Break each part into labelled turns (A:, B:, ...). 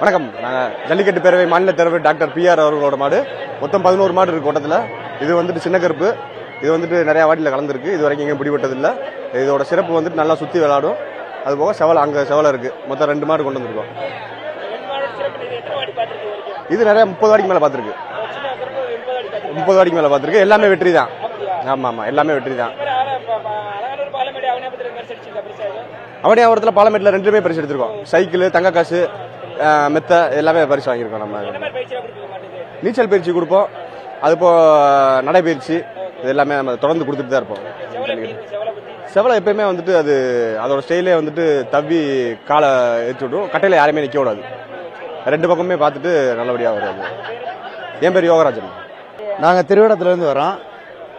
A: வணக்கம். நாங்கள் ஜல்லிக்கட்டு பேரவை மாநில தலைவர் டாக்டர் பிஆர் அவர்களோட மாடு. மொத்தம் பதினோரு மாடு இருக்கு ஓட்டத்தில். இது வந்துட்டு சின்ன கருப்பு. இது வந்துட்டு நிறைய வாட்டியில் கலந்துருக்கு. இது வரைக்கும் எங்கேயும் பிடிபட்டதில்லை. இதோட சிறப்பு வந்துட்டு நல்லா சுற்றி விளாடும் அது போக செவலை அங்கே செவலை இருக்கு. மொத்தம் ரெண்டு மாடு கொண்டு வந்திருக்கோம். இது நிறைய முப்பது வாடிக்கு மேலே பார்த்துருக்கு முப்பது வாடிக்கு மேலே பார்த்துருக்கு எல்லாமே வெற்றி தான். ஆமாம் ஆமாம் எல்லாமே வெற்றி தான். அவனியாபுரத்தில் பாலமேட்டில் ரெண்டுமே பரிசு எடுத்திருக்கோம். சைக்கிள் தங்க காசு மெத்த எல்லாமே பரிசு வாங்கியிருக்கோம் நம்ம. நீச்சல் பயிற்சி கொடுப்போம். அது இப்போ நடைபயிற்சி. இது எல்லாமே நம்ம தொடர்ந்து கொடுத்துட்டு தான் இருப்போம். செவலை எப்பயுமே வந்துட்டு அது அதோட ஸ்டைலே வந்துட்டு தவ்வி காலை ஏற்றி விடும் கட்டையில யாரையுமே நிற்க விடாது. ரெண்டு பக்கமே பார்த்துட்டு நல்லபடியாக வரும் என் பேர் யோகராஜன்.
B: நாங்கள் திருவிடத்துலேருந்து வரோம்.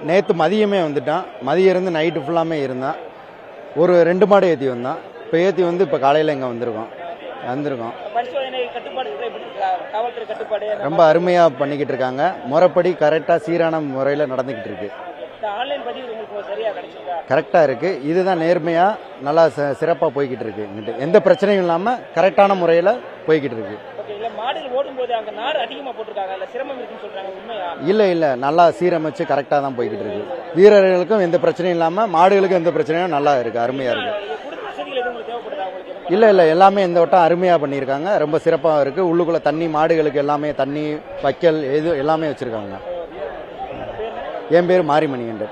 B: நேற்று மதியமே வந்துட்டோம். மதியம் இருந்து நைட்டு ஃபுல்லாமே இருந்தோம் ஒரு ரெண்டு மாடு ஏற்றி வந்தோம் இப்போ ஏற்றி வந்து இப்போ காலையில் இங்கே வந்திருக்கோம். வந்திருக்கோம். ரொம்ப அருமையாக பண்ணிக்கிட்டு இருக்காங்க. முறைப்படி கரெக்டாக சீரான முறையில் நடந்துக்கிட்டு இருக்கு. கரெக்டாக இருக்குது இதுதான் நேர்மையாக நல்லா சிறப்பாக போய்கிட்டு இருக்கு. எந்த பிரச்சனையும் இல்லாமல் கரெக்டான முறையில் போய்கிட்டு இருக்கு.
C: இல்லை இல்லை
B: நல்லா சீரமைச்சு கரெக்டாக தான் போய்கிட்டு இருக்கு. வீரர்களுக்கும் எந்த பிரச்சனையும் இல்லாமல் மாடுகளுக்கும் எந்த பிரச்சனையும் நல்லா இருக்குது அருமையாக இருக்குது இல்லை இல்லை எல்லாமே இந்த வட்டம் அருமையாக பண்ணியிருக்காங்க. ரொம்ப சிறப்பாக இருக்குது உள்ளுக்குள்ளே தண்ணி மாடுகளுக்கு எல்லாமே தண்ணி வைக்கல் எது எல்லாமே வச்சுருக்காங்க. என் பேர் மாரிமணி என்று.